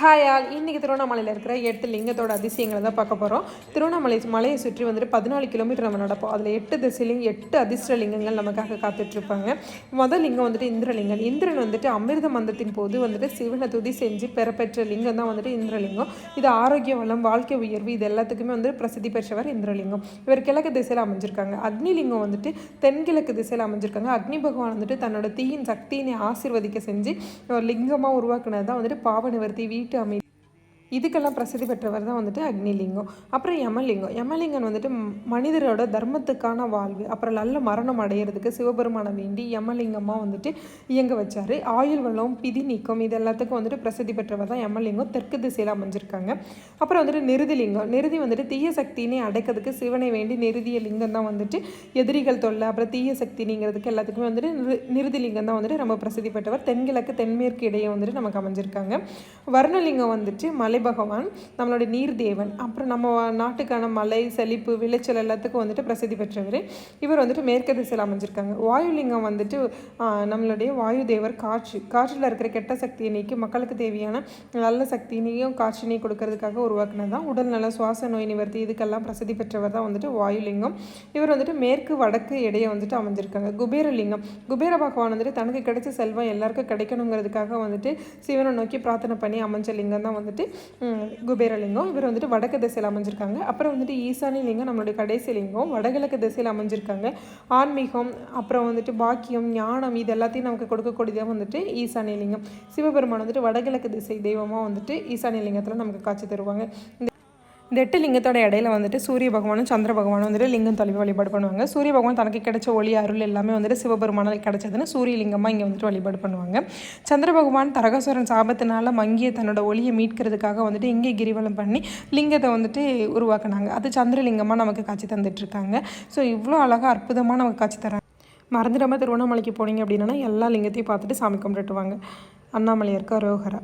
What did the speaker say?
Hi all இன்றைக்கி திருவண்ணாமலையில் இருக்கிற எட்டு லிங்கத்தோட அதிசயங்களை தான் பார்க்க போகிறோம் திருவண்ணாமலை மலையை சுற்றி வந்துட்டு பதினாலு கிலோமீட்டர் நம்ம நடப்போம். அதில் எட்டு திசையிலையும் எட்டு அதிர்ஷ்ட லிங்கங்கள் நமக்காக காத்துட்ருப்பாங்க. முதல் லிங்கம் வந்துட்டு இந்திரலிங்கம். இந்திரன் வந்துட்டு அமிர்த மந்தத்தின் போது வந்துட்டு சிவனை துதி செஞ்சு பெறப்பெற்ற லிங்கம் தான் வந்துட்டு இந்திரலிங்கம். இது ஆரோக்கிய வளம் வாழ்க்கை உயர்வு இது எல்லாத்துக்குமே வந்து பிரசித்தி பெற்றவர் இந்திரலிங்கம். இவர் கிழக்கு திசையில் அமைஞ்சிருக்காங்க. அக்னிலிங்கம் வந்துட்டு தென்கிழக்கு திசையில் அமைஞ்சிருக்காங்க. அக்னி பகவான் வந்துட்டு தன்னோட தீயின் சக்தியினை ஆசிர்வதிக்க செஞ்சு ஒரு லிங்கமாக உருவாக்குனது தான் வந்துட்டு பாவ நிவர்த்தி வீட்டு আমি இதுக்கெல்லாம் பிரசித்தி பெற்றவர் தான் வந்துட்டு அக்னிலிங்கம். அப்புறம் யமலிங்கம். யமலிங்கன் வந்துட்டு மனிதரோட தர்மத்துக்கான வாழ்வு அப்புறம் நல்ல மரணம் அடையிறதுக்கு சிவபெருமானை வேண்டி யமலிங்கமாக வந்துட்டு இயங்க வச்சார். ஆயுள் வளம் பிதி நீக்கம் இது எல்லாத்துக்கும் வந்துட்டு பிரசித்தி பெற்றவர் தான் யமலிங்கம். தெற்கு திசையில் அமைஞ்சிருக்காங்க. அப்புறம் வந்துட்டு நிருதிலிங்கம். நிருதி வந்துட்டு தீய சக்தியினை அடைக்கிறதுக்கு சிவனை வேண்டி நிருதிய லிங்கம் தான் வந்துட்டு எதிரிகள் தொல்லை அப்புறம் தீய சக்தி நீங்கிறதுக்கு எல்லாத்துக்குமே வந்துட்டு நிரு நிருதிலிங்கம் தான் வந்துட்டு ரொம்ப பிரசித்தி பெற்றவர். தென்கிழக்கு தென்மேற்கு இடையே வந்துட்டு நமக்கு அமைஞ்சிருக்காங்க. வர்ணலிங்கம் வந்துட்டு மலை பகவான் நம்மளுடைய நீர் தேவன் அப்புறம் நம்ம நாட்டுக்கான மலை செழிப்பு விளைச்சல் எல்லாத்துக்கும் வந்துட்டு பிரசித்தி பெற்றவர். இவர் வந்துட்டு மேற்கு திசையில் அமைஞ்சிருக்காங்க. வாயுலிங்கம் வந்துட்டு நம்மளுடைய வாயு தேவர் காற்று. காற்றில் இருக்கிற கெட்ட சக்தியை நீக்கி மக்களுக்கு தேவையான நல்ல சக்தியினையும் காற்றினையும் கொடுக்கறதுக்காக உருவாக்குனது தான். உடல் நல சுவாச நோய் நிவர்த்தி இதுக்கெல்லாம் பிரசித்தி பெற்றவர் தான் வந்துட்டு வாயுலிங்கம். இவர் வந்துட்டு மேற்கு வடக்கு இடையே வந்துட்டு அமைஞ்சிருக்காங்க. குபேரலிங்கம். குபேர பகவான் வந்துட்டு தனக்கு கிடைச்ச செல்வம் எல்லாருக்கும் கிடைக்கணுங்கிறதுக்காக வந்துட்டு சிவனை நோக்கி பிரார்த்தனை பண்ணி அமைஞ்ச லிங்கம் தான் வந்துட்டு குபேரலிங்கம். இவர் வந்துட்டு வடக்கு திசையில் அமைஞ்சிருக்காங்க. அப்புறம் வந்துட்டு ஈசானி லிங்கம் நம்மளுடைய கடைசி லிங்கம் வடகிழக்கு திசையில் அமைஞ்சிருக்காங்க. ஆன்மீகம் அப்புறம் வந்துட்டு பாக்கியம் ஞானம் இது எல்லாத்தையும் நமக்கு கொடுக்கக்கூடியதாக வந்துட்டு ஈசானி லிங்கம். சிவபெருமான் வந்துட்டு வடகிழக்கு திசை தெய்வமாக வந்துட்டு ஈசானி லிங்கத்தில் நமக்கு காட்சி தருவாங்க. இந்த எட்டு லிங்கத்தோட இடையில வந்துட்டு சூரிய பகவானும் சந்திர பகவானும் வந்துட்டு லிங்கம் தொலைவு வழிபாடு பண்ணுவாங்க. சூரிய பகவான் தனக்கு கிடைச்ச ஒளி அருள் எல்லாமே வந்துட்டு சிவபெருமானால் கிடைச்சதுன்னு சூரிய லிங்கமாக இங்கே வந்துட்டு வழிபாடு பண்ணுவாங்க. சந்திர பகவான் தரகசுரன் சாபத்தினால மங்கிய தன்னோட ஒளியை மீட்கிறதுக்காக வந்துட்டு இங்கே கிரிவலம் பண்ணி லிங்கத்தை வந்துட்டு உருவாக்குனாங்க. அது சந்திரலிங்கமாக நமக்கு காட்சி தந்துட்டு இருக்காங்க. ஸோ இவ்வளோ அழகாக அற்புதமாக நமக்கு காட்சி தராங்க. மறந்துடாமல் திருவண்ணாமலைக்கு போனீங்க அப்படின்னா எல்லா லிங்கத்தையும் பார்த்துட்டு சாமி கும்பிட்டுட்டு வாங்க. அண்ணாமலையாருக்கு அரோகரா.